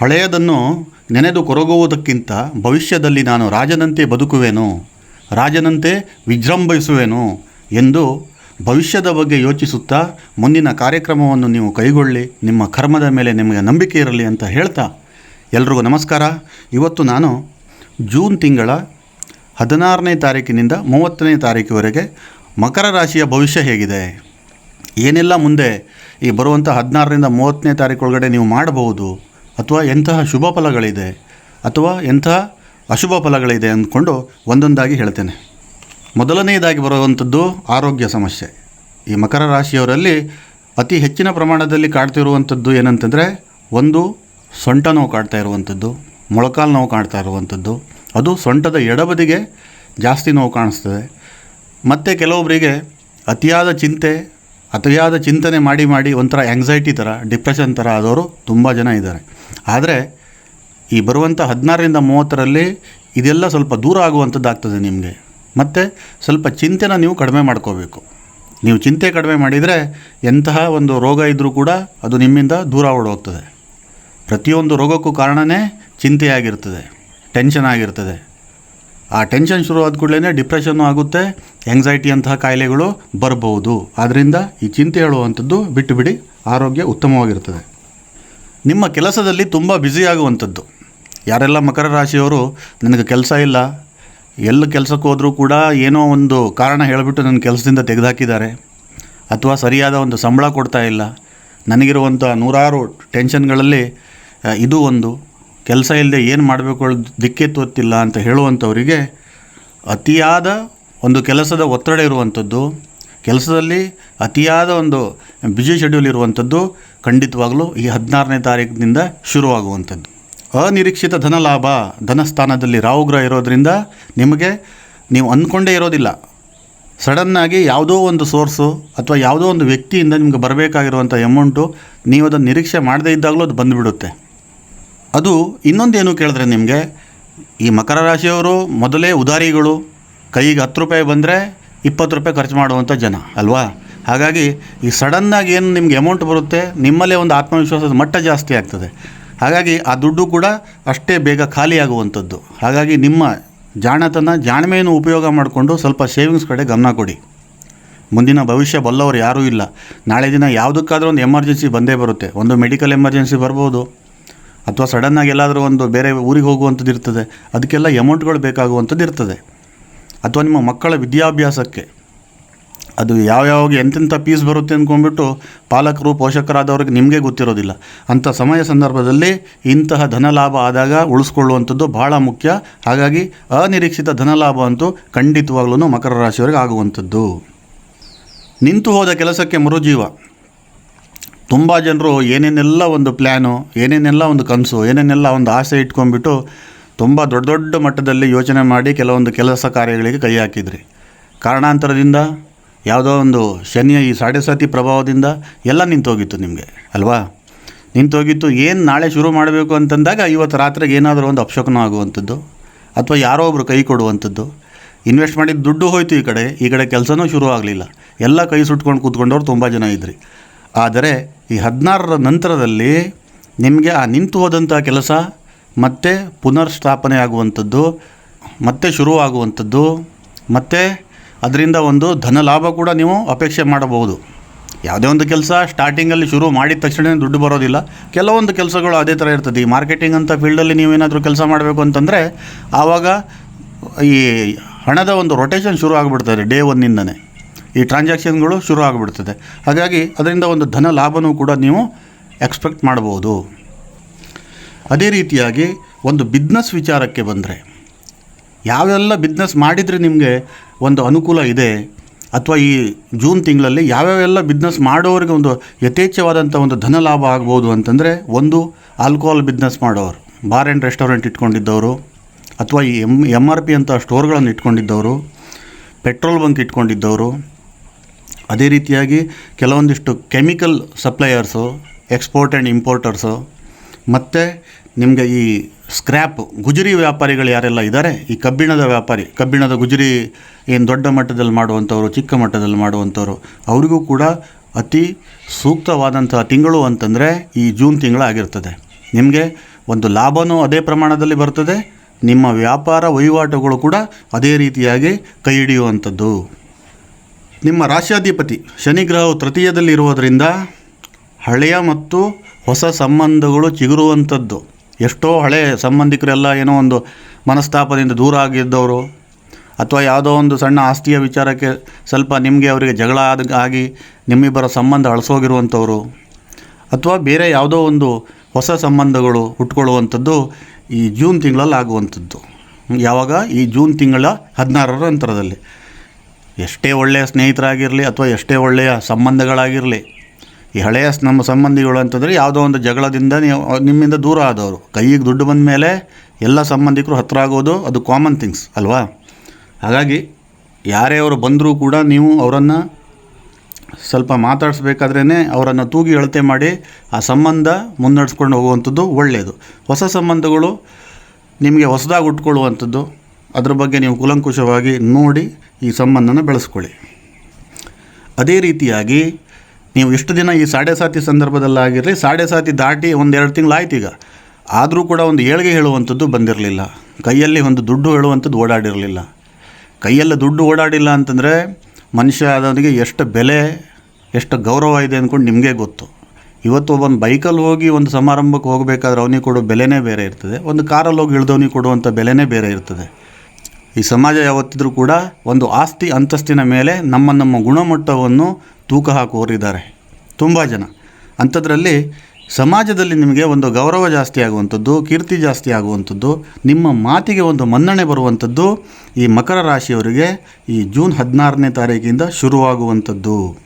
ಹಳೆಯದನ್ನು ನೆನೆದು ಕೊರಗುವುದಕ್ಕಿಂತ ಭವಿಷ್ಯದಲ್ಲಿ ನಾನು ರಾಜನಂತೆ ಬದುಕುವೆನು, ರಾಜನಂತೆ ವಿಜೃಂಭಿಸುವೆನು ಎಂದು ಭವಿಷ್ಯದ ಬಗ್ಗೆ ಯೋಚಿಸುತ್ತಾ ಮುಂದಿನ ಕಾರ್ಯಕ್ರಮವನ್ನು ನೀವು ಕೈಗೊಳ್ಳಿ, ನಿಮ್ಮ ಕರ್ಮದ ಮೇಲೆ ನಿಮಗೆ ನಂಬಿಕೆ ಇರಲಿ ಅಂತ ಹೇಳ್ತಾ ಎಲ್ರಿಗೂ ನಮಸ್ಕಾರ. ಇವತ್ತು ನಾನು ಜೂನ್ ತಿಂಗಳ ಹದಿನಾರನೇ ತಾರೀಕಿನಿಂದ ಮೂವತ್ತನೇ ತಾರೀಕಿವರೆಗೆ ಮಕರ ರಾಶಿಯ ಭವಿಷ್ಯ ಹೇಗಿದೆ. ಏನೆಲ್ಲ ಮುಂದೆ ಈ ಬರುವಂಥ ಹದಿನಾರರಿಂದ ಮೂವತ್ತನೇ ತಾರೀಕೊಳಗಡೆ ನೀವು ಮಾಡಬಹುದು ಅಥವಾ ಎಂತಹ ಶುಭ ಫಲಗಳಿದೆ ಅಥವಾ ಎಂತಹ ಅಶುಭ ಫಲಗಳಿದೆ ಅಂದ್ಕೊಂಡು ಒಂದೊಂದಾಗಿ ಹೇಳ್ತೇನೆ. ಮೊದಲನೆಯದಾಗಿ ಬರುವಂಥದ್ದು ಆರೋಗ್ಯ ಸಮಸ್ಯೆ. ಈ ಮಕರ ರಾಶಿಯವರಲ್ಲಿ ಅತಿ ಹೆಚ್ಚಿನ ಪ್ರಮಾಣದಲ್ಲಿ ಕಾಡ್ತಿರುವಂಥದ್ದು ಏನಂತಂದರೆ ಒಂದು ಸೊಂಟ ನೋವು ಕಾಡ್ತಾ ಇರುವಂಥದ್ದು, ಮೊಳಕಾಲು ನೋವು ಕಾಡ್ತಾ ಇರುವಂಥದ್ದು. ಅದು ಸೊಂಟದ ಎಡಬದಿಗೆ ಜಾಸ್ತಿ ನೋವು ಕಾಣಿಸ್ತದೆ. ಮತ್ತು ಕೆಲವೊಬ್ಬರಿಗೆ ಅತಿಯಾದ ಚಿಂತೆ ಅತಿಯಾದ ಚಿಂತನೆ ಮಾಡಿ ಮಾಡಿ ಒಂಥರ ಆ್ಯಂಗ್ಸೈಟಿ ಥರ ಡಿಪ್ರೆಷನ್ ಥರ ಆದವರು ತುಂಬ ಜನ ಇದ್ದಾರೆ. ಆದರೆ ಈ ಬರುವಂಥ ಹದಿನಾರರಿಂದ ಮೂವತ್ತರಲ್ಲಿ ಇದೆಲ್ಲ ಸ್ವಲ್ಪ ದೂರ ಆಗುವಂಥದ್ದಾಗ್ತದೆ ನಿಮಗೆ. ಮತ್ತು ಸ್ವಲ್ಪ ಚಿಂತೆನ ನೀವು ಕಡಿಮೆ ಮಾಡ್ಕೋಬೇಕು. ನೀವು ಚಿಂತೆ ಕಡಿಮೆ ಮಾಡಿದರೆ ಎಂತಹ ಒಂದು ರೋಗ ಇದ್ದರೂ ಕೂಡ ಅದು ನಿಮ್ಮಿಂದ ದೂರ ಓಡೋಗ್ತದೆ. ಪ್ರತಿಯೊಂದು ರೋಗಕ್ಕೂ ಕಾರಣವೇ ಚಿಂತೆಯಾಗಿರ್ತದೆ ಟೆನ್ಷನ್ ಆಗಿರ್ತದೆ. ಆ ಟೆನ್ಷನ್ ಶುರು ಆದ ಕೂಡಲೇ ಡಿಪ್ರೆಷನ್ನು ಆಗುತ್ತೆ ಎಂಗ್ಸೈಟಿ ಅಂತಹ ಕಾಯಿಲೆಗಳು ಬರಬಹುದು ಆದ್ದರಿಂದ ಈ ಚಿಂತೆ ಹೇಳುವಂಥದ್ದು ಬಿಟ್ಟು ಬಿಡಿ ಆರೋಗ್ಯ ಉತ್ತಮವಾಗಿರ್ತದೆ ನಿಮ್ಮ ಕೆಲಸದಲ್ಲಿ ತುಂಬ ಬ್ಯುಸಿ ಆಗುವಂಥದ್ದು. ಯಾರೆಲ್ಲ ಮಕರ ರಾಶಿಯವರು, ನನಗೆ ಕೆಲಸ ಇಲ್ಲ, ಎಲ್ಲ ಕೆಲಸಕ್ಕೆ ಹೋದರೂ ಕೂಡ ಏನೋ ಒಂದು ಕಾರಣ ಹೇಳಿಬಿಟ್ಟು ನನ್ನ ಕೆಲಸದಿಂದ ತೆಗೆದುಹಾಕಿದ್ದಾರೆ ಅಥವಾ ಸರಿಯಾದ ಒಂದು ಸಂಬಳ ಕೊಡ್ತಾ ಇಲ್ಲ ನನಗಿರುವಂಥ ನೂರಾರು ಟೆನ್ಷನ್ಗಳಲ್ಲಿ ಇದು ಒಂದು ಕೆಲಸ ಇಲ್ಲದೆ ಏನು ಮಾಡಬೇಕು ದಿಕ್ಕೆ ತೋತ್ತಿಲ್ಲ ಅಂತ ಹೇಳುವಂಥವರಿಗೆ ಅತಿಯಾದ ಒಂದು ಕೆಲಸದ ಒತ್ತಡ ಇರುವಂಥದ್ದು, ಕೆಲಸದಲ್ಲಿ ಅತಿಯಾದ ಒಂದು ಬ್ಯುಸಿ ಶೆಡ್ಯೂಲ್ ಇರುವಂಥದ್ದು ಖಂಡಿತವಾಗಲೂ ಈ ಹದಿನಾರನೇ ತಾರೀಕಿನಿಂದ ಶುರುವಾಗುವಂಥದ್ದು. ಅನಿರೀಕ್ಷಿತ ಧನ ಲಾಭ ಧನಸ್ಥಾನದಲ್ಲಿ ರಾಹುಗ್ರಹ ಇರೋದರಿಂದ ನಿಮಗೆ ನೀವು ಅಂದ್ಕೊಂಡೇ ಇರೋದಿಲ್ಲ. ಸಡನ್ನಾಗಿ ಯಾವುದೋ ಒಂದು ಸೋರ್ಸು ಅಥವಾ ಯಾವುದೋ ಒಂದು ವ್ಯಕ್ತಿಯಿಂದ ನಿಮಗೆ ಬರಬೇಕಾಗಿರುವಂಥ ಅಮೌಂಟು ನೀವು ಅದನ್ನು ನಿರೀಕ್ಷೆ ಮಾಡದೇ ಇದ್ದಾಗಲೂ ಅದು ಬಂದುಬಿಡುತ್ತೆ. ಅದು ಇನ್ನೊಂದೇನು ಕೇಳಿದ್ರೆ ನಿಮಗೆ, ಈ ಮಕರ ರಾಶಿಯವರು ಮೊದಲೇ ಉದಾರಿಗಳು, ಕೈಗೆ ಹತ್ತು ರೂಪಾಯಿ ಬಂದರೆ ಇಪ್ಪತ್ತು ರೂಪಾಯಿ ಖರ್ಚು ಮಾಡುವಂಥ ಜನ, ಅಲ್ವಾ? ಹಾಗಾಗಿ ಈ ಸಡನ್ನಾಗಿ ಏನು ನಿಮಗೆ ಅಮೌಂಟ್ ಬರುತ್ತೆ, ನಿಮ್ಮಲ್ಲೇ ಒಂದು ಆತ್ಮವಿಶ್ವಾಸದ ಮಟ್ಟ ಜಾಸ್ತಿ ಆಗ್ತದೆ. ಹಾಗಾಗಿ ಆ ದುಡ್ಡು ಕೂಡ ಅಷ್ಟೇ ಬೇಗ ಖಾಲಿಯಾಗುವಂಥದ್ದು ಹಾಗಾಗಿ ನಿಮ್ಮ ಜಾಣತನ, ಜಾಣ್ಮೆಯನ್ನು ಉಪಯೋಗ ಮಾಡಿಕೊಂಡು ಸ್ವಲ್ಪ ಸೇವಿಂಗ್ಸ್ ಕಡೆ ಗಮನ ಕೊಡಿ. ಮುಂದಿನ ಭವಿಷ್ಯ ಬಲ್ಲವರು ಯಾರೂ ಇಲ್ಲ. ನಾಳೆ ದಿನ ಯಾವುದಕ್ಕಾದರೂ ಒಂದು ಎಮರ್ಜೆನ್ಸಿ ಬಂದೇ ಬರುತ್ತೆ. ಒಂದು ಮೆಡಿಕಲ್ ಎಮರ್ಜೆನ್ಸಿ ಬರ್ಬೋದು. ಅಥವಾ ಸಡನ್ನಾಗಿ ಎಲ್ಲಾದರೂ ಒಂದು ಬೇರೆ ಊರಿಗೆ ಹೋಗುವಂಥದ್ದು ಇರ್ತದೆ. ಅದಕ್ಕೆಲ್ಲ ಎಮೌಂಟ್ಗಳು ಬೇಕಾಗುವಂಥದ್ದು ಇರ್ತದೆ. ಅಥವಾ ನಿಮ್ಮ ಮಕ್ಕಳ ವಿದ್ಯಾಭ್ಯಾಸಕ್ಕೆ ಅದು ಯಾವ್ಯಾವಾಗ ಎಂತೆಂಥ ಪೀಸ್ ಬರುತ್ತೆ ಅಂದ್ಕೊಂಡ್ಬಿಟ್ಟು ಪಾಲಕರು, ಪೋಷಕರಾದವ್ರಿಗೆ ನಿಮಗೆ ಗೊತ್ತಿರೋದಿಲ್ಲ. ಅಂಥ ಸಮಯ ಸಂದರ್ಭದಲ್ಲಿ ಇಂತಹ ಧನಲಾಭ ಆದಾಗ ಉಳಿಸ್ಕೊಳ್ಳುವಂಥದ್ದು ಭಾಳ ಮುಖ್ಯ. ಹಾಗಾಗಿ ಅನಿರೀಕ್ಷಿತ ಧನಲಾಭ ಅಂತೂ ಖಂಡಿತವಾಗ್ಲೂ ಮಕರ ರಾಶಿಯವರಿಗೆ ಆಗುವಂಥದ್ದು. ನಿಂತು ಹೋದ ಕೆಲಸಕ್ಕೆ ಮರುಜೀವ. ತುಂಬ ಜನರು ಏನೇನೆಲ್ಲ ಒಂದು ಪ್ಲ್ಯಾನು ಏನೇನೆಲ್ಲ ಒಂದು ಕನಸು, ಏನೇನೆಲ್ಲ ಒಂದು ಆಸೆ ಇಟ್ಕೊಂಡ್ಬಿಟ್ಟು ತುಂಬ ದೊಡ್ಡ ದೊಡ್ಡ ಮಟ್ಟದಲ್ಲಿ ಯೋಚನೆ ಮಾಡಿ ಕೆಲವೊಂದು ಕೆಲಸ ಕಾರ್ಯಗಳಿಗೆ ಕೈ ಹಾಕಿದ್ರಿ. ಕಾರಣಾಂತರದಿಂದ ಯಾವುದೋ ಒಂದು ಶನಿಯ ಈ ಸಾಡೆ ಸಾತಿ ಪ್ರಭಾವದಿಂದ ಎಲ್ಲ ನಿಂತೋಗಿತ್ತು ನಿಮಗೆ, ಅಲ್ವಾ? ನಿಂತೋಗಿತ್ತು, ಏನು ನಾಳೆ ಶುರು ಮಾಡಬೇಕು ಅಂತಂದಾಗ ಇವತ್ತು ರಾತ್ರಿಗೆ ಏನಾದರೂ ಒಂದು ಅಪಶಕನ ಆಗುವಂಥದ್ದು, ಅಥವಾ ಯಾರೋ ಒಬ್ಬರು ಕೈ ಕೊಡುವಂಥದ್ದು. ಇನ್ವೆಸ್ಟ್ ಮಾಡಿದ ದುಡ್ಡು ಹೋಯ್ತು ಈ ಕಡೆ ಈ ಕಡೆ ಕೆಲಸನೂ ಶುರು ಆಗಲಿಲ್ಲ ಎಲ್ಲ ಕೈ ಸುಟ್ಕೊಂಡು ಕೂತ್ಕೊಂಡವ್ರು ತುಂಬ ಜನ ಇದ್ರಿ. ಆದರೆ ಈ ಹದಿನಾರರ ನಂತರದಲ್ಲಿ ನಿಮಗೆ ಆ ನಿಂತು ಹೋದಂಥ ಕೆಲಸ, ಮತ್ತೆ ಪುನರ್ಸ್ಥಾಪನೆ ಆಗುವಂಥದ್ದು, ಮತ್ತೆ ಶುರುವಾಗುವಂಥದ್ದು, ಮತ್ತು ಅದರಿಂದ ಒಂದು ಧನ ಲಾಭ ಕೂಡ ನೀವು ಅಪೇಕ್ಷೆ ಮಾಡಬಹುದು. ಯಾವುದೇ ಒಂದು ಕೆಲಸ ಸ್ಟಾರ್ಟಿಂಗಲ್ಲಿ ಶುರು ಮಾಡಿದ ತಕ್ಷಣ ದುಡ್ಡು ಬರೋದಿಲ್ಲ. ಕೆಲವೊಂದು ಕೆಲಸಗಳು ಅದೇ ಥರ ಇರ್ತದೆ. ಈ ಮಾರ್ಕೆಟಿಂಗ್ ಅಂತ ಫೀಲ್ಡಲ್ಲಿ ನೀವೇನಾದರೂ ಕೆಲಸ ಮಾಡಬೇಕು ಅಂತಂದರೆ ಆವಾಗ ಈ ಹಣದ ಒಂದು ರೊಟೇಷನ್ ಶುರು ಆಗಿಬಿಡ್ತದೆ ಡೇ ಒನ್ನಿಂದನೇ ಈ ಟ್ರಾನ್ಸಾಕ್ಷನ್ಗಳು ಶುರು ಆಗಿಬಿಡ್ತದೆ. ಹಾಗಾಗಿ ಅದರಿಂದ ಒಂದು ಧನ ಲಾಭನೂ ಕೂಡ ನೀವು ಎಕ್ಸ್ಪೆಕ್ಟ್ ಮಾಡ್ಬೋದು ಅದೇ ರೀತಿಯಾಗಿ ಒಂದು ಬಿಸ್ನೆಸ್ ವಿಚಾರಕ್ಕೆ ಬಂದರೆ, ಯಾವೆಲ್ಲ ಬಿಸ್ನೆಸ್ ಮಾಡಿದರೆ ನಿಮಗೆ ಒಂದು ಅನುಕೂಲ ಇದೆ, ಅಥವಾ ಈ ಜೂನ್ ತಿಂಗಳಲ್ಲಿ ಯಾವ್ಯಾವೆಲ್ಲ ಬಿಸ್ನೆಸ್ ಮಾಡೋರಿಗೆ ಒಂದು ಯಥೇಚ್ಛವಾದಂಥ ಒಂದು ಧನ ಲಾಭ ಆಗ್ಬೋದು ಅಂತಂದರೆ, ಒಂದು ಆಲ್ಕೋಹಾಲ್ ಬಿಸ್ನೆಸ್ ಮಾಡೋರು ಬಾರ್ ಆ್ಯಂಡ್ ರೆಸ್ಟೋರೆಂಟ್ ಇಟ್ಕೊಂಡಿದ್ದವರು, ಅಥವಾ ಈ ಎಂ ಎಂ ಆರ್ ಪಿ ಅಂತ ಸ್ಟೋರ್ಗಳನ್ನು ಇಟ್ಕೊಂಡಿದ್ದವರು ಪೆಟ್ರೋಲ್ ಬಂಕ್ ಇಟ್ಕೊಂಡಿದ್ದವರು ಅದೇ ರೀತಿಯಾಗಿ ಕೆಲವೊಂದಿಷ್ಟು chemical suppliers, export and importers, ಮತ್ತು ನಿಮಗೆ ಈ ಸ್ಕ್ರ್ಯಾಪ್, ಗುಜರಿ ವ್ಯಾಪಾರಿಗಳು ಯಾರೆಲ್ಲ ಇದ್ದಾರೆ ಈ ಕಬ್ಬಿಣದ ವ್ಯಾಪಾರಿ, ಕಬ್ಬಿಣದ ಗುಜರಿ ಏನು ದೊಡ್ಡ ಮಟ್ಟದಲ್ಲಿ ಮಾಡುವಂಥವ್ರು, ಚಿಕ್ಕ ಮಟ್ಟದಲ್ಲಿ ಮಾಡುವಂಥವ್ರು, ಅವರಿಗೂ ಕೂಡ ಅತಿ ಸೂಕ್ತವಾದಂತಹ ತಿಂಗಳು ಅಂತಂದರೆ ಈ ಜೂನ್ ತಿಂಗಳಾಗಿರ್ತದೆ ನಿಮಗೆ ಒಂದು ಲಾಭವೂ ಅದೇ ಪ್ರಮಾಣದಲ್ಲಿ ಬರ್ತದೆ, ನಿಮ್ಮ ವ್ಯಾಪಾರ ವಹಿವಾಟುಗಳು ಕೂಡ ಅದೇ ರೀತಿಯಾಗಿ ಕೈ ಹಿಡಿಯುವಂಥದ್ದು. ನಿಮ್ಮ ರಾಶ್ಯಾಧಿಪತಿ ಶನಿಗ್ರಹವು ತೃತೀಯದಲ್ಲಿ ಇರುವುದರಿಂದ ಹಳೆಯ ಮತ್ತು ಹೊಸ ಸಂಬಂಧಗಳು ಚಿಗುರುವಂಥದ್ದು. ಎಷ್ಟೋ ಹಳೆಯ ಸಂಬಂಧಿಕರೆಲ್ಲ ಏನೋ ಒಂದು ಮನಸ್ತಾಪದಿಂದ ದೂರ ಆಗಿದ್ದವರು, ಅಥವಾ ಯಾವುದೋ ಒಂದು ಸಣ್ಣ ಆಸ್ತಿಯ ವಿಚಾರಕ್ಕೆ ಸ್ವಲ್ಪ ನಿಮಗೆ ಅವರಿಗೆ ಜಗಳ ಆದ ಆಗಿ ನಿಮ್ಮಿಬ್ಬರ ಸಂಬಂಧ ಅಳಿಸೋಗಿರುವಂಥವ್ರು, ಅಥವಾ ಬೇರೆ ಯಾವುದೋ ಒಂದು ಹೊಸ ಸಂಬಂಧಗಳು ಹುಟ್ಕೊಳ್ಳುವಂಥದ್ದು ಈ ಜೂನ್ ತಿಂಗಳಲ್ಲಿ ಆಗುವಂಥದ್ದು. ಯಾವಾಗ? ಈ ಜೂನ್ ತಿಂಗಳ ಹದಿನಾರರ ನಂತರದಲ್ಲಿ ಎಷ್ಟೇ ಒಳ್ಳೆಯ ಸ್ನೇಹಿತರಾಗಿರಲಿ ಅಥವಾ ಎಷ್ಟೇ ಒಳ್ಳೆಯ ಸಂಬಂಧಗಳಾಗಿರಲಿ, ಈ ಹಳೆಯ ನಮ್ಮ ಸಂಬಂಧಿಗಳು ಅಂತಂದರೆ ಯಾವುದೋ ಒಂದು ಜಗಳದಿಂದ ನೀವು, ನಿಮ್ಮಿಂದ ದೂರ ಆದವರು. ಕೈಗೆ ದುಡ್ಡು ಬಂದ ಮೇಲೆ ಎಲ್ಲ ಸಂಬಂಧಿಕರು ಹತ್ತಿರ ಆಗೋದು ಅದು ಕಾಮನ್ ಥಿಂಗ್ಸ್ ಅಲ್ವಾ? ಹಾಗಾಗಿ ಯಾರೇ ಅವರು ಬಂದರೂ ಕೂಡ ನೀವು ಅವರನ್ನು ಸ್ವಲ್ಪ ಮಾತಾಡಿಸ್ಬೇಕಾದ್ರೇ ಅವರನ್ನು ತೂಗಿ ಅಳತೆ ಮಾಡಿ ಆ ಸಂಬಂಧ ಮುನ್ನಡೆಸ್ಕೊಂಡು ಹೋಗುವಂಥದ್ದು ಒಳ್ಳೆಯದು. ಹೊಸ ಸಂಬಂಧಗಳು ನಿಮಗೆ ಹೊಸದಾಗಿ ಉಟ್ಕೊಳ್ಳುವಂಥದ್ದು. ಅದ್ರ ಬಗ್ಗೆ ನೀವು ಕುಲಂಕುಷವಾಗಿ ನೋಡಿ ಈ ಸಂಬಂಧನ ಬೆಳೆಸ್ಕೊಳ್ಳಿ. ಅದೇ ರೀತಿಯಾಗಿ ನೀವು ಎಷ್ಟು ದಿನ ಈ ಸಾಡೆ ಸಾತಿ ಸಂದರ್ಭದಲ್ಲಾಗಿರಲಿ, ಸಾಡೆ ಸಾತಿ ದಾಟಿ ಒಂದೆರಡು ತಿಂಗಳಾಯ್ತು ಈಗ. ಆದರೂ ಕೂಡ ಒಂದು ಏಳಿಗೆ ಹೇಳುವಂಥದ್ದು ಬಂದಿರಲಿಲ್ಲ. ಕೈಯಲ್ಲಿ ಒಂದು ದುಡ್ಡು ಹೇಳುವಂಥದ್ದು ಓಡಾಡಿರಲಿಲ್ಲ. ಕೈಯಲ್ಲಿ ದುಡ್ಡು ಓಡಾಡಿಲ್ಲ ಅಂತಂದರೆ ಮನುಷ್ಯ ಆದವನಿಗೆ ಎಷ್ಟು ಬೆಲೆ, ಎಷ್ಟು ಗೌರವ ಇದೆ ಅಂದ್ಕೊಂಡು ನಿಮಗೆ ಗೊತ್ತು. ಇವತ್ತು ಒಬ್ಬನ ಬೈಕಲ್ಲಿ ಹೋಗಿ ಒಂದು ಸಮಾರಂಭಕ್ಕೆ ಹೋಗಬೇಕಾದ್ರೆ ಅವನಿಗೆ ಕೊಡೋ ಬೆಲೆನೇ ಬೇರೆ ಇರ್ತದೆ. ಒಂದು ಕಾರಲ್ಲಿ ಹೋಗಿ ಇಳಿದವನಿಗೆ ಕೊಡುವಂಥ ಬೆಲೆನೇ ಬೇರೆ ಇರ್ತದೆ. ಈ ಸಮಾಜ ಯಾವತ್ತಿದ್ರೂ ಕೂಡ ಒಂದು ಆಸ್ತಿ ಅಂತಸ್ತಿನ ಮೇಲೆ ನಮ್ಮ ನಮ್ಮ ಗುಣಮಟ್ಟವನ್ನು ತೂಕ ಹಾಕುವವರಿದ್ದಾರೆ ತುಂಬ ಜನ. ಅಂಥದ್ರಲ್ಲಿ ಸಮಾಜದಲ್ಲಿ ನಿಮಗೆ ಒಂದು ಗೌರವ ಜಾಸ್ತಿ ಆಗುವಂಥದ್ದು, ಕೀರ್ತಿ ಜಾಸ್ತಿ ಆಗುವಂಥದ್ದು, ನಿಮ್ಮ ಮಾತಿಗೆ ಒಂದು ಮನ್ನಣೆ ಬರುವಂಥದ್ದು ಈ ಮಕರ ರಾಶಿಯವರಿಗೆ ಈ ಜೂನ್ ಹದಿನಾರನೇ ತಾರೀಕಿಂದ ಶುರುವಾಗುವಂಥದ್ದು.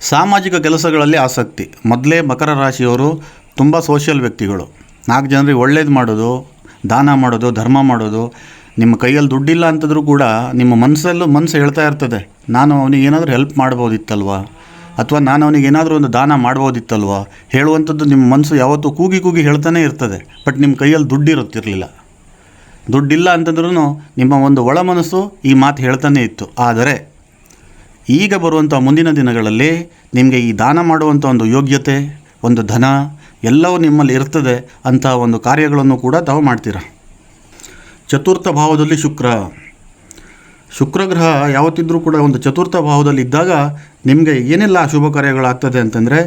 ಸಾಮಾಜಿಕ ಕೆಲಸಗಳಲ್ಲಿ ಆಸಕ್ತಿ. ಮೊದಲೇ ಮಕರ ರಾಶಿಯವರು ತುಂಬ ಸೋಷಿಯಲ್ ವ್ಯಕ್ತಿಗಳು. ನಾಲ್ಕು ಜನರಿಗೆ ಒಳ್ಳೇದು ಮಾಡೋದು, ದಾನ ಮಾಡೋದು, ಧರ್ಮ ಮಾಡೋದು ನಿಮ್ಮ ಕೈಯಲ್ಲಿ ದುಡ್ಡಿಲ್ಲ ಅಂತಂದರೂ ಕೂಡ ನಿಮ್ಮ ಮನಸ್ಸಲ್ಲೂ ಮನಸ್ಸು ಹೇಳ್ತಾ ಇರ್ತದೆ. ನಾನು ಅವನಿಗೆ ಏನಾದರೂ ಹೆಲ್ಪ್ ಮಾಡ್ಬೋದಿತ್ತಲ್ವಾ? ಅಥವಾ ನಾನು ಅವನಿಗೆ ಏನಾದರೂ ಒಂದು ದಾನ ಮಾಡ್ಬೋದಿತ್ತಲ್ವಾ? ಹೇಳುವಂಥದ್ದು ನಿಮ್ಮ ಮನಸ್ಸು ಯಾವತ್ತೂ ಕೂಗಿ ಕೂಗಿ ಹೇಳ್ತಾನೆ ಇರ್ತದೆ. ಬಟ್ ನಿಮ್ಮ ಕೈಯಲ್ಲಿ ದುಡ್ಡಿರುತ್ತಿರಲಿಲ್ಲ. ದುಡ್ಡಿಲ್ಲ ಅಂತಂದ್ರೂ ನಿಮ್ಮ ಒಂದು ಒಳ ಮನಸ್ಸು ಈ ಮಾತು ಹೇಳ್ತಾನೆ ಇತ್ತು. ಆದರೆ ಈಗ ಬರುವಂಥ ಮುಂದಿನ ದಿನಗಳಲ್ಲಿ ನಿಮಗೆ ಈ ದಾನ ಮಾಡುವಂಥ ಒಂದು ಯೋಗ್ಯತೆ, ಒಂದು ಧನ ಎಲ್ಲವೂ ನಿಮ್ಮಲ್ಲಿ ಇರ್ತದೆ ಅಂಥ ಒಂದು ಕಾರ್ಯಗಳನ್ನು ಕೂಡ ತಾವು ಮಾಡ್ತೀರಾ? ಚತುರ್ಥ ಭಾವದಲ್ಲಿ ಶುಕ್ರ. ಶುಕ್ರಗ್ರಹ ಯಾವತ್ತಿದ್ರೂ ಕೂಡ ಒಂದು ಚತುರ್ಥ ಭಾವದಲ್ಲಿ ಇದ್ದಾಗ ನಿಮಗೆ ಏನೆಲ್ಲ ಶುಭ ಕಾರ್ಯಗಳಾಗ್ತದೆ ಅಂತಂದರೆ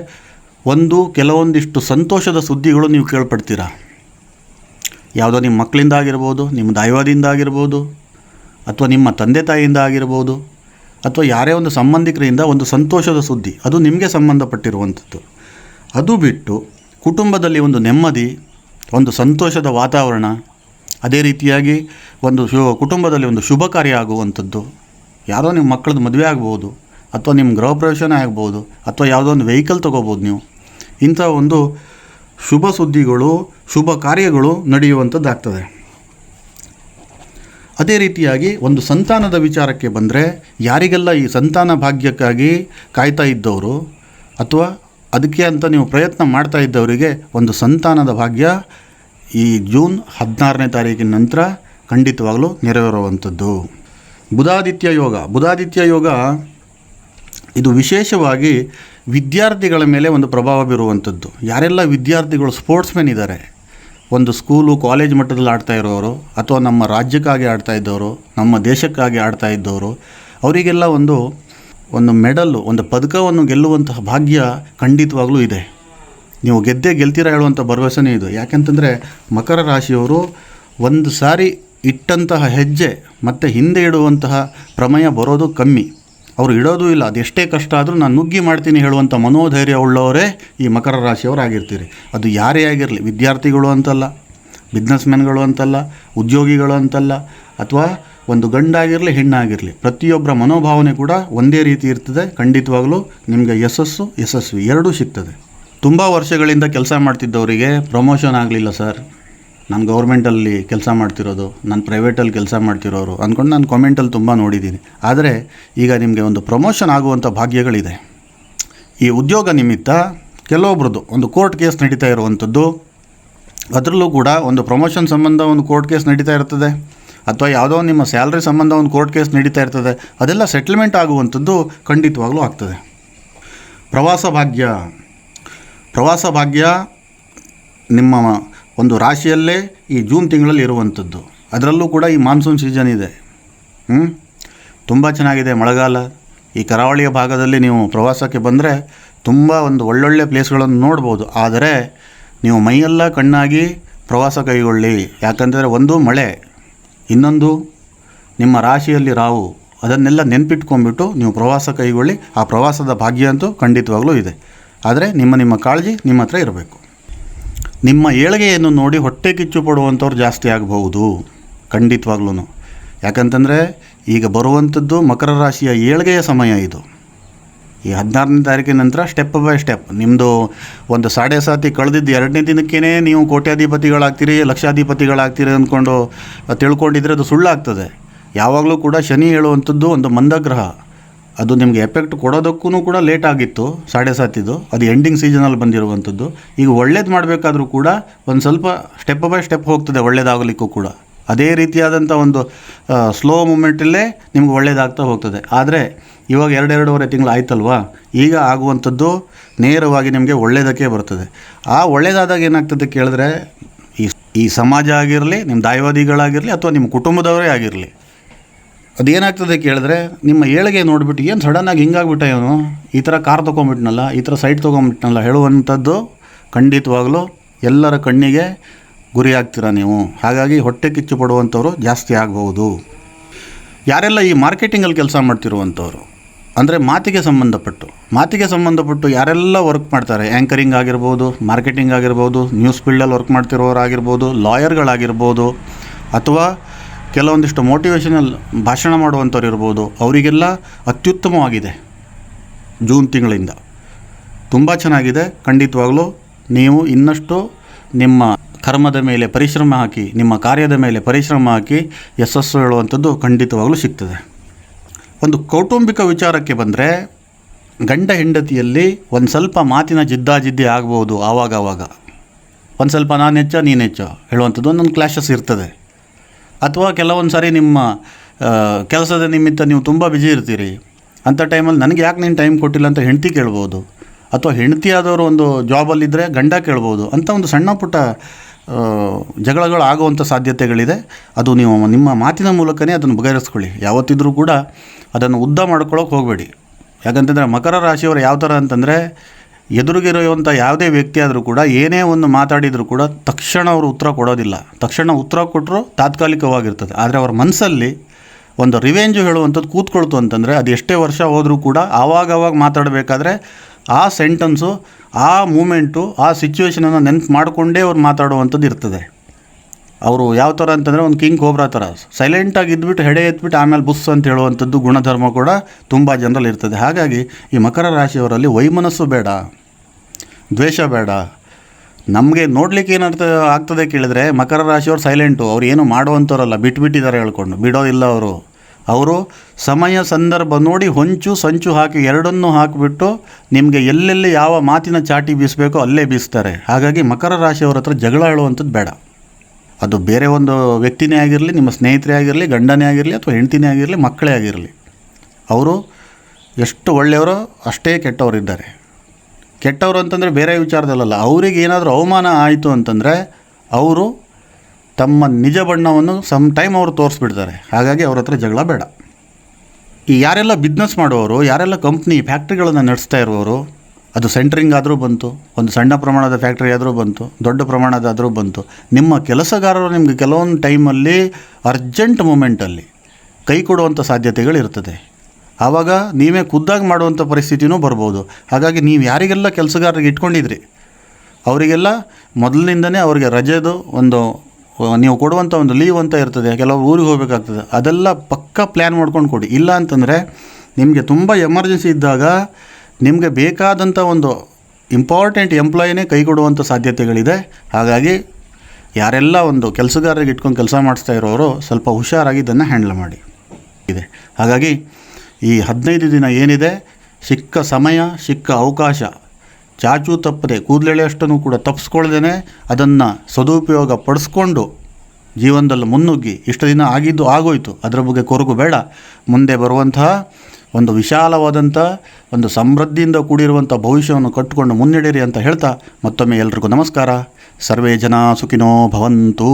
ಒಂದು, ಕೆಲವೊಂದಿಷ್ಟು ಸಂತೋಷದ ಸುದ್ದಿಗಳು ನೀವು ಕೇಳ್ಪಡ್ತೀರಾ. ಯಾವುದೋ ನಿಮ್ಮ ಮಕ್ಕಳಿಂದ ಆಗಿರ್ಬೋದು, ನಿಮ್ಮ ದೈವದಿಂದ ಆಗಿರ್ಬೋದು, ಅಥವಾ ನಿಮ್ಮ ತಂದೆ ತಾಯಿಯಿಂದ ಆಗಿರ್ಬೋದು, ಅಥವಾ ಯಾರೇ ಒಂದು ಸಂಬಂಧಿಕರಿಂದ ಒಂದು ಸಂತೋಷದ ಸುದ್ದಿ, ಅದು ನಿಮಗೆ ಸಂಬಂಧಪಟ್ಟಿರುವಂಥದ್ದು. ಅದು ಬಿಟ್ಟು ಕುಟುಂಬದಲ್ಲಿ ಒಂದು ನೆಮ್ಮದಿ, ಒಂದು ಸಂತೋಷದ ವಾತಾವರಣ ಅದೇ ರೀತಿಯಾಗಿ ಒಂದು ಶು, ಕುಟುಂಬದಲ್ಲಿ ಒಂದು ಶುಭ ಕಾರ್ಯ ಆಗುವಂಥದ್ದು. ಯಾರೋ ನಿಮ್ಮ ಮಕ್ಕಳದ್ದು ಮದುವೆ ಆಗ್ಬೋದು, ಅಥವಾ ನಿಮ್ಮ ಗೃಹ ಪ್ರವೇಶನ ಆಗ್ಬೋದು, ಅಥವಾ ಯಾವುದೋ ಒಂದು ವೆಹಿಕಲ್ ತೊಗೋಬೋದು ನೀವು. ಇಂಥ ಒಂದು ಶುಭ ಸುದ್ದಿಗಳು, ಶುಭ ಕಾರ್ಯಗಳು ನಡೆಯುವಂಥದ್ದಾಗ್ತದೆ. ಅದೇ ರೀತಿಯಾಗಿ ಒಂದು ಸಂತಾನದ ವಿಚಾರಕ್ಕೆ ಬಂದರೆ, ಯಾರಿಗೆಲ್ಲ ಈ ಸಂತಾನ ಭಾಗ್ಯಕ್ಕಾಗಿ ಕಾಯ್ತಾ ಇದ್ದವರು, ಅಥವಾ ಅದಕ್ಕೆ ಅಂತ ನೀವು ಪ್ರಯತ್ನ ಮಾಡ್ತಾ ಇದ್ದವರಿಗೆ ಒಂದು ಸಂತಾನದ ಭಾಗ್ಯ ಈ ಜೂನ್ ಹದಿನಾರನೇ ತಾರೀಕಿನ ನಂತರ ಖಂಡಿತವಾಗಲೂ ನೆರವೇರುವಂಥದ್ದು. ಬುಧಾದಿತ್ಯ ಯೋಗ. ಬುಧಾದಿತ್ಯ ಯೋಗ ಇದು ವಿಶೇಷವಾಗಿ ವಿದ್ಯಾರ್ಥಿಗಳ ಮೇಲೆ ಒಂದು ಪ್ರಭಾವ ಬೀರುವಂಥದ್ದು. ಯಾರೆಲ್ಲ ವಿದ್ಯಾರ್ಥಿಗಳು ಸ್ಪೋರ್ಟ್ಸ್ಮೆನ್ ಇದ್ದಾರೆ, ಒಂದು ಸ್ಕೂಲು, ಕಾಲೇಜ್ ಮಟ್ಟದಲ್ಲಿ ಆಡ್ತಾ ಇರೋರು, ಅಥವಾ ನಮ್ಮ ರಾಜ್ಯಕ್ಕಾಗಿ ಆಡ್ತಾ ಇದ್ದವರು ನಮ್ಮ ದೇಶಕ್ಕಾಗಿ ಆಡ್ತಾ ಇದ್ದವರು ಅವರಿಗೆಲ್ಲ ಒಂದು ಒಂದು ಮೆಡಲ್ಲು, ಒಂದು ಪದಕವನ್ನು ಗೆಲ್ಲುವಂತಹ ಭಾಗ್ಯ ಖಂಡಿತವಾಗಲೂ ಇದೆ. ನೀವು ಗೆದ್ದೇ ಗೆಲ್ತೀರಾ ಹೇಳುವಂಥ ಭರವಸೆನೇ ಇದು. ಯಾಕೆಂತಂದರೆ ಮಕರ ರಾಶಿಯವರು ಒಂದು ಸಾರಿ ಇಟ್ಟಂತಹ ಹೆಜ್ಜೆ ಮತ್ತು ಹಿಂದೆ ಇಡುವಂತಹ ಪ್ರಮೇಯ ಬರೋದು ಕಮ್ಮಿ. ಅವರು ಇಡೋದು ಇಲ್ಲ. ಅದೆಷ್ಟೇ ಕಷ್ಟ ಆದರೂ ನಾನು ನುಗ್ಗಿ ಮಾಡ್ತೀನಿ ಹೇಳುವಂಥ ಮನೋಧೈರ್ಯ ಉಳ್ಳವರೇ ಈ ಮಕರ ರಾಶಿಯವರಾಗಿರ್ತೀರಿ ಅದು ಯಾರೇ ಆಗಿರಲಿ, ವಿದ್ಯಾರ್ಥಿಗಳು ಅಂತಲ್ಲ ಬಿಸ್ನೆಸ್ಮೆನ್ಗಳು ಅಂತಲ್ಲ, ಉದ್ಯೋಗಿಗಳು ಅಂತಲ್ಲ, ಅಥವಾ ಒಂದು ಗಂಡಾಗಿರಲಿ, ಹೆಣ್ಣಾಗಿರಲಿ, ಪ್ರತಿಯೊಬ್ಬರ ಮನೋಭಾವನೆ ಕೂಡ ಒಂದೇ ರೀತಿ ಇರ್ತದೆ. ಖಂಡಿತವಾಗಲೂ ನಿಮಗೆ ಯಶಸ್ಸು, ಯಶಸ್ವಿ ಎರಡೂ ಸಿಗ್ತದೆ. ತುಂಬ ವರ್ಷಗಳಿಂದ ಕೆಲಸ ಮಾಡ್ತಿದ್ದವರಿಗೆ ಪ್ರಮೋಷನ್ ಆಗಲಿಲ್ಲ ಸರ್. ನಾನು ಗೌರ್ಮೆಂಟಲ್ಲಿ ಕೆಲಸ ಮಾಡ್ತಿರೋದು, ನಾನು ಪ್ರೈವೇಟಲ್ಲಿ ಕೆಲಸ ಮಾಡ್ತಿರೋರು ಅಂದ್ಕೊಂಡು ನಾನು ಕಾಮೆಂಟಲ್ಲಿ ತುಂಬ ನೋಡಿದ್ದೀನಿ ಆದರೆ ಈಗ ನಿಮಗೆ ಒಂದು ಪ್ರಮೋಷನ್ ಆಗುವಂಥ ಭಾಗ್ಯಗಳಿದೆ. ಈ ಉದ್ಯೋಗ ನಿಮಿತ್ತ ಕೆಲವೊಬ್ರದ್ದು ಒಂದು ಕೋರ್ಟ್ ಕೇಸ್ ನಡೀತಾ ಇರುವಂಥದ್ದು ಅದರಲ್ಲೂ ಕೂಡ ಒಂದು ಪ್ರಮೋಷನ್ ಸಂಬಂಧ ಒಂದು ಕೋರ್ಟ್ ಕೇಸ್ ನಡೀತಾ ಇರ್ತದೆ. ಅಥವಾ ಯಾವುದೋ ನಿಮ್ಮ ಸ್ಯಾಲ್ರಿ ಸಂಬಂಧ ಒಂದು ಕೋರ್ಟ್ ಕೇಸ್ ನಡೀತಾ ಇರ್ತದೆ. ಅದೆಲ್ಲ ಸೆಟ್ಲ್ಮೆಂಟ್ ಆಗುವಂಥದ್ದು ಖಂಡಿತವಾಗ್ಲೂ ಆಗ್ತದೆ. ಪ್ರವಾಸ ಭಾಗ್ಯ ಪ್ರವಾಸ ಭಾಗ್ಯ ನಿಮ್ಮ ಒಂದು ರಾಶಿಯಲ್ಲೇ ಈ ಜೂನ್ ತಿಂಗಳಲ್ಲಿ ಇರುವಂಥದ್ದು. ಅದರಲ್ಲೂ ಕೂಡ ಈ ಮಾನ್ಸೂನ್ ಸೀಸನ್ ಇದೆ. ಹ್ಞೂ ತುಂಬ ಚೆನ್ನಾಗಿದೆ ಮಳೆಗಾಲ. ಈ ಕರಾವಳಿಯ ಭಾಗದಲ್ಲಿ ನೀವು ಪ್ರವಾಸಕ್ಕೆ ಬಂದರೆ ತುಂಬ ಒಂದು ಒಳ್ಳೊಳ್ಳೆ ಪ್ಲೇಸ್ಗಳನ್ನು ನೋಡ್ಬೋದು. ಆದರೆ ನೀವು ಮೈಯೆಲ್ಲ ಕಣ್ಣಾಗಿ ಪ್ರವಾಸ ಕೈಗೊಳ್ಳಿ. ಯಾಕಂದರೆ ಒಂದು ಮಳೆ, ಇನ್ನೊಂದು ನಿಮ್ಮ ರಾಶಿಯಲ್ಲಿ ರಾವು ಅದನ್ನೆಲ್ಲ ನೆನ್ಪಿಟ್ಕೊಂಡ್ಬಿಟ್ಟು ನೀವು ಪ್ರವಾಸ ಕೈಗೊಳ್ಳಿ. ಆ ಪ್ರವಾಸದ ಭಾಗ್ಯ ಅಂತೂ ಖಂಡಿತವಾಗಲೂ ಇದೆ. ಆದರೆ ನಿಮ್ಮ ನಿಮ್ಮ ಕಾಳಜಿ ನಿಮ್ಮ ಹತ್ರ ಇರಬೇಕು. ನಿಮ್ಮ ಏಳಿಗೆಯನ್ನು ನೋಡಿ ಹೊಟ್ಟೆ ಕಿಚ್ಚು ಪಡುವಂಥವ್ರು ಜಾಸ್ತಿ ಆಗಬಹುದು ಖಂಡಿತವಾಗ್ಲೂ ಯಾಕಂತಂದರೆ ಈಗ ಬರುವಂಥದ್ದು ಮಕರ ರಾಶಿಯ ಏಳಿಗೆಯ ಸಮಯ ಇದು. ಈ ಹದಿನಾರನೇ ತಾರೀಕಿನ ನಂತರ ಸ್ಟೆಪ್ ಬೈ ಸ್ಟೆಪ್ ನಿಮ್ಮದು ಒಂದು ಸಾಡೆ ಸಾತಿ ಕಳೆದಿದ್ದು ಎರಡನೇ ದಿನಕ್ಕೇ ನೀವು ಕೋಟ್ಯಾಧಿಪತಿಗಳಾಗ್ತೀರಿ, ಲಕ್ಷಾಧಿಪತಿಗಳಾಗ್ತೀರಿ ಅಂದ್ಕೊಂಡು ತಿಳ್ಕೊಂಡಿದ್ರೆ ಅದು ಸುಳ್ಳಾಗ್ತದೆ. ಯಾವಾಗಲೂ ಕೂಡ ಶನಿ ಹೇಳುವಂಥದ್ದು ಒಂದು ಮಂದಗ್ರಹ. ಅದು ನಿಮಗೆ ಎಫೆಕ್ಟ್ ಕೊಡೋದಕ್ಕೂ ಕೂಡ ಲೇಟ್ ಆಗಿತ್ತು, ಸಾಡೆ ಸಾತಿದು. ಅದು ಎಂಡಿಂಗ್ ಸೀಸನಲ್ಲಿ ಬಂದಿರುವಂಥದ್ದು. ಈಗ ಒಳ್ಳೇದು ಮಾಡಬೇಕಾದ್ರೂ ಕೂಡ ಒಂದು ಸ್ವಲ್ಪ ಸ್ಟೆಪ್ ಬೈ ಸ್ಟೆಪ್ ಹೋಗ್ತದೆ ಒಳ್ಳೇದಾಗಲಿಕ್ಕೂ ಕೂಡ. ಅದೇ ರೀತಿಯಾದಂಥ ಒಂದು ಸ್ಲೋ ಮೂಮೆಂಟಲ್ಲೇ ನಿಮ್ಗೆ ಒಳ್ಳೇದಾಗ್ತಾ ಹೋಗ್ತದೆ. ಆದರೆ ಇವಾಗ ಎರಡೆರಡೂವರೆ ತಿಂಗಳು ಆಯ್ತಲ್ವಾ? ಈಗ ಆಗುವಂಥದ್ದು ನೇರವಾಗಿ ನಿಮಗೆ ಒಳ್ಳೇದಕ್ಕೆ ಬರ್ತದೆ. ಆ ಒಳ್ಳೇದಾದಾಗ ಏನಾಗ್ತದೆ ಕೇಳಿದ್ರೆ ಈ ಈ ಸಮಾಜ ಆಗಿರಲಿ ನಿಮ್ಮ ದಾಯವಾದಿಗಳಾಗಿರಲಿ ಅಥವಾ ನಿಮ್ಮ ಕುಟುಂಬದವರೇ ಆಗಿರಲಿ ಅದೇನಾಗ್ತದೆ ಕೇಳಿದ್ರೆ, ನಿಮ್ಮ ಏಳಿಗೆ ನೋಡಿಬಿಟ್ಟು ಏನು ಸಡನ್ನಾಗಿ ಹಿಂಗಾಗ್ಬಿಟ್ಟೆ ಇವನು? ಈ ಥರ ಕಾರ್ ತೊಗೊಂಬಿಟ್ನಲ್ಲ ಈ ಥರ ಸೈಟ್ ತೊಗೊಂಬಿಟ್ನಲ್ಲ ಹೇಳುವಂಥದ್ದು ಖಂಡಿತವಾಗಲೂ ಎಲ್ಲರ ಕಣ್ಣಿಗೆ ಗುರಿ ನೀವು? ಹಾಗಾಗಿ ಹೊಟ್ಟೆ ಕಿಚ್ಚು ಪಡುವಂಥವ್ರು ಜಾಸ್ತಿ ಆಗಬಹುದು. ಯಾರೆಲ್ಲ ಈ ಮಾರ್ಕೆಟಿಂಗಲ್ಲಿ ಕೆಲಸ ಮಾಡ್ತಿರುವಂಥವ್ರು, ಅಂದರೆ ಮಾತಿಗೆ ಸಂಬಂಧಪಟ್ಟು ಮಾತಿಗೆ ಸಂಬಂಧಪಟ್ಟು ಯಾರೆಲ್ಲ ವರ್ಕ್ ಮಾಡ್ತಾರೆ? ಆ್ಯಂಕರಿಂಗ್ ಆಗಿರ್ಬೋದು ಮಾರ್ಕೆಟಿಂಗ್ ಆಗಿರ್ಬೋದು ನ್ಯೂಸ್ ಫೀಲ್ಡಲ್ಲಿ ವರ್ಕ್ ಮಾಡ್ತಿರೋರು ಆಗಿರ್ಬೋದು ಲಾಯರ್ಗಳಾಗಿರ್ಬೋದು ಅಥವಾ ಕೆಲವೊಂದಿಷ್ಟು ಮೋಟಿವೇಶನಲ್ ಭಾಷಣ ಮಾಡುವಂಥವ್ರು ಇರ್ಬೋದು, ಅವರಿಗೆಲ್ಲ ಅತ್ಯುತ್ತಮವಾಗಿದೆ ಜೂನ್ ತಿಂಗಳಿಂದ. ತುಂಬ ಚೆನ್ನಾಗಿದೆ, ಖಂಡಿತವಾಗಲೂ ನೀವು ಇನ್ನಷ್ಟು ನಿಮ್ಮ ಕರ್ಮದ ಮೇಲೆ ಪರಿಶ್ರಮ ಹಾಕಿ, ನಿಮ್ಮ ಕಾರ್ಯದ ಮೇಲೆ ಪರಿಶ್ರಮ ಹಾಕಿ ಯಶಸ್ಸು ಹೇಳುವಂಥದ್ದು ಖಂಡಿತವಾಗಲೂ ಸಿಗ್ತದೆ. ಒಂದು ಕೌಟುಂಬಿಕ ವಿಚಾರಕ್ಕೆ ಬಂದರೆ, ಗಂಡ ಹೆಂಡತಿಯಲ್ಲಿ ಒಂದು ಸ್ವಲ್ಪ ಮಾತಿನ ಜಿದ್ದಾಜಿದ್ದಿ ಆಗ್ಬೋದು ಆವಾಗ ಆವಾಗ ಒಂದು ಸ್ವಲ್ಪ ನಾನು ಹೆಚ್ಚ, ನೀನು ಹೆಚ್ಚ ಹೇಳುವಂಥದ್ದು ಒಂದೊಂದು ಕ್ಲಾಶಸ್ ಇರ್ತದೆ. ಅಥವಾ ಕೆಲವೊಂದು ಸಾರಿ ನಿಮ್ಮ ಕೆಲಸದ ನಿಮಿತ್ತ ನೀವು ತುಂಬ ಬಿಜಿ ಇರ್ತೀರಿ ಅಂಥ ಟೈಮಲ್ಲಿ ನನಗೆ ಯಾಕೆ ನೀನು ಟೈಮ್ ಕೊಟ್ಟಿಲ್ಲ ಅಂತ ಹೆಂಡತಿ ಕೇಳ್ಬೋದು, ಅಥವಾ ಹೆಂಡತಿ ಆದವರು ಒಂದು ಜಾಬಲ್ಲಿದ್ದರೆ ಗಂಡ ಕೇಳ್ಬೋದು, ಅಂತ ಒಂದು ಸಣ್ಣ ಪುಟ್ಟ ಜಗಳಗಳು ಆಗುವಂಥ ಸಾಧ್ಯತೆಗಳಿದೆ. ಅದು ನೀವು ನಿಮ್ಮ ಮಾತಿನ ಮೂಲಕನೇ ಅದನ್ನು ಬಗೆಹರಿಸ್ಕೊಳ್ಳಿ. ಯಾವತ್ತಿದ್ರೂ ಕೂಡ ಅದನ್ನು ಉದ್ದ ಮಾಡ್ಕೊಳ್ಳೋಕೆ ಹೋಗಬೇಡಿ. ಯಾಕಂತಂದರೆ ಮಕರ ರಾಶಿಯವರು ಯಾವ ಥರ ಅಂತಂದರೆ ಎದುರಿಗಿರುವಂಥ ಯಾವುದೇ ವ್ಯಕ್ತಿ ಆದರೂ ಕೂಡ ಏನೇ ಒಂದು ಮಾತಾಡಿದರೂ ಕೂಡ ತಕ್ಷಣ ಅವರು ಉತ್ತರ ಕೊಡೋದಿಲ್ಲ. ತಕ್ಷಣ ಉತ್ತರ ಕೊಟ್ಟರು ತಾತ್ಕಾಲಿಕವಾಗಿರ್ತದೆ. ಆದರೆ ಅವರ ಮನಸ್ಸಲ್ಲಿ ಒಂದು ರಿವೆಂಜು ಹೇಳುವಂಥದ್ದು ಕೂತ್ಕೊಳ್ತು ಅಂತಂದರೆ ಅದು ಎಷ್ಟೇ ವರ್ಷ ಹೋದರೂ ಕೂಡ ಆವಾಗವಾಗ ಮಾತಾಡಬೇಕಾದ್ರೆ ಆ ಸೆಂಟೆನ್ಸು, ಆ ಮೂಮೆಂಟು, ಆ ಸಿಚುವೇಷನನ್ನು ನೆನ್ಪು ಮಾಡಿಕೊಂಡೇ ಅವ್ರು ಮಾತಾಡುವಂಥದ್ದು ಇರ್ತದೆ. ಅವರು ಯಾವ ಥರ ಅಂತಂದರೆ ಒಂದು ಕಿಂಗ್ ಕೋಬ್ರಾ ಥರ. ಸೈಲೆಂಟಾಗಿ ಇದ್ಬಿಟ್ಟು ಹೆಡೆ ಎತ್ಬಿಟ್ಟು ಆಮೇಲೆ ಬುಸ್ ಅಂತ ಹೇಳುವಂಥದ್ದು ಗುಣಧರ್ಮ ಕೂಡ ತುಂಬ ಜನರಲ್ಲಿ ಇರ್ತದೆ. ಹಾಗಾಗಿ ಈ ಮಕರ ರಾಶಿಯವರಲ್ಲಿ ವೈಮನಸ್ಸು ಬೇಡ, ದ್ವೇಷ ಬೇಡ. ನಮಗೆ ನೋಡಲಿಕ್ಕೆ ಏನರ್ಥ ಆಗ್ತದೆ ಕೇಳಿದರೆ ಮಕರ ರಾಶಿಯವರು ಸೈಲೆಂಟು ಅವ್ರು ಏನು ಮಾಡುವಂಥವ್ರಲ್ಲ, ಬಿಟ್ಬಿಟ್ಟಿದ್ದಾರೆ ಹೇಳ್ಕೊಂಡು. ಬಿಡೋದಿಲ್ಲ ಅವರು. ಅವರು ಸಮಯ, ಸಂದರ್ಭ ನೋಡಿ ಹೊಂಚು, ಸಂಚು ಹಾಕಿ ಎರಡನ್ನೂ ಹಾಕಿಬಿಟ್ಟು ನಿಮಗೆ ಎಲ್ಲೆಲ್ಲಿ ಯಾವ ಮಾತಿನ ಚಾಟಿ ಬೀಸಬೇಕೋ ಅಲ್ಲೇ ಬೀಸ್ತಾರೆ. ಹಾಗಾಗಿ ಮಕರ ರಾಶಿಯವ್ರ ಹತ್ರ ಜಗಳ ಹೇಳುವಂಥದ್ದು ಬೇಡ. ಅದು ಬೇರೆ ಒಂದು ವ್ಯಕ್ತಿನೇ ಆಗಿರಲಿ, ನಿಮ್ಮ ಸ್ನೇಹಿತರೇ ಆಗಿರಲಿ, ಗಂಡನೇ ಆಗಿರಲಿ ಅಥವಾ ಹೆಂಡ್ತಿನೇ ಆಗಿರಲಿ, ಮಕ್ಕಳೇ ಆಗಿರಲಿ, ಅವರು ಎಷ್ಟು ಒಳ್ಳೆಯವರು ಅಷ್ಟೇ ಕೆಟ್ಟವರಿದ್ದಾರೆ. ಕೆಟ್ಟವರು ಅಂತಂದರೆ ಬೇರೆ ವಿಚಾರದಲ್ಲಲ್ಲ, ಅವರಿಗೆ ಏನಾದರೂ ಅವಮಾನ ಆಯಿತು ಅಂತಂದರೆ ಅವರು ತಮ್ಮ ನಿಜ ಬಣ್ಣವನ್ನು ಸಮ್ ಟೈಮ್ ಅವರು ತೋರಿಸ್ಬಿಡ್ತಾರೆ. ಹಾಗಾಗಿ ಅವ್ರ ಹತ್ರ ಜಗಳ ಬೇಡ. ಈ ಯಾರೆಲ್ಲ ಬಿಸ್ನೆಸ್ ಮಾಡುವವರು, ಯಾರೆಲ್ಲ ಕಂಪ್ನಿ ಫ್ಯಾಕ್ಟ್ರಿಗಳನ್ನು ನಡೆಸ್ತಾ ಇರುವವರು ಅದು ಸೆಂಟ್ರಿಂಗ್ ಆದರೂ ಬಂತು, ಒಂದು ಸಣ್ಣ ಪ್ರಮಾಣದ ಫ್ಯಾಕ್ಟ್ರಿ ಆದರೂ ಬಂತು, ದೊಡ್ಡ ಪ್ರಮಾಣದಾದರೂ ಬಂತು. ನಿಮ್ಮ ಕೆಲಸಗಾರರು ನಿಮಗೆ ಕೆಲವೊಂದು ಟೈಮಲ್ಲಿ ಅರ್ಜೆಂಟ್ ಮೂಮೆಂಟಲ್ಲಿ ಕೈ ಕೊಡುವಂಥ ಸಾಧ್ಯತೆಗಳಿರ್ತದೆ ಆವಾಗ ನೀವೇ ಖುದ್ದಾಗಿ ಮಾಡುವಂಥ ಪರಿಸ್ಥಿತಿನೂ ಬರ್ಬೋದು. ಹಾಗಾಗಿ ನೀವು ಯಾರಿಗೆಲ್ಲ ಕೆಲಸಗಾರರಿಗೆ ಇಟ್ಕೊಂಡಿದ್ರಿ, ಅವರಿಗೆಲ್ಲ ಮೊದಲಿನಿಂದನೇ ಅವರಿಗೆ ರಜೆದು ಒಂದು, ನೀವು ಕೊಡುವಂಥ ಒಂದು ಲೀವ್ ಅಂತ ಇರ್ತದೆ, ಕೆಲವು ಊರಿಗೆ ಹೋಗಬೇಕಾಗ್ತದೆ, ಅದೆಲ್ಲ ಪಕ್ಕ ಪ್ಲ್ಯಾನ್ ಮಾಡ್ಕೊಂಡು ಕೊಡಿ. ಇಲ್ಲ ಅಂತಂದರೆ ನಿಮಗೆ ತುಂಬ ಎಮರ್ಜೆನ್ಸಿ ಇದ್ದಾಗ ನಿಮಗೆ ಬೇಕಾದಂಥ ಒಂದು ಇಂಪಾರ್ಟೆಂಟ್ ಎಂಪ್ಲಾಯಿನೇ ಕೈ ಕೊಡುವಂಥ ಸಾಧ್ಯತೆಗಳಿದೆ. ಹಾಗಾಗಿ ಯಾರೆಲ್ಲ ಒಂದು ಕೆಲಸಗಾರರಿಗೆ ಇಟ್ಕೊಂಡು ಕೆಲಸ ಮಾಡಿಸ್ತಾ ಇರೋರು ಸ್ವಲ್ಪ ಹುಷಾರಾಗಿ ಇದನ್ನು ಹ್ಯಾಂಡಲ್ ಮಾಡಿ. ಇದೆ. ಹಾಗಾಗಿ ಈ ಹದಿನೈದು ದಿನ ಏನಿದೆ? ಸಿಕ್ಕ ಸಮಯ, ಸಿಕ್ಕ ಅವಕಾಶ. ಚಾಚು ತಪ್ಪದೆ ಕೂದಲೆಳೆಯಷ್ಟನ್ನು ಕೂಡ ತಪ್ಪಿಸ್ಕೊಳ್ದೇ ಅದನ್ನು ಸದುಪಯೋಗ ಪಡಿಸ್ಕೊಂಡು ಜೀವನದಲ್ಲಿ ಮುನ್ನುಗ್ಗಿ ಇಷ್ಟು ದಿನ ಆಗಿದ್ದು ಆಗೋಯಿತು. ಅದರ ಬಗ್ಗೆ ಕೊರಗು ಬೇಡ. ಮುಂದೆ ಬರುವಂತಹ ಒಂದು ವಿಶಾಲವಾದಂಥ ಒಂದು ಸಮೃದ್ಧಿಯಿಂದ ಕೂಡಿರುವಂಥ ಭವಿಷ್ಯವನ್ನು ಕಟ್ಟಿಕೊಂಡು ಮುನ್ನಡೆಯಿರಿ ಅಂತ ಹೇಳ್ತಾ ಮತ್ತೊಮ್ಮೆ ಎಲ್ರಿಗೂ ನಮಸ್ಕಾರ. ಸರ್ವೇ ಜನ ಸುಖಿನೋ ಭವಂತು.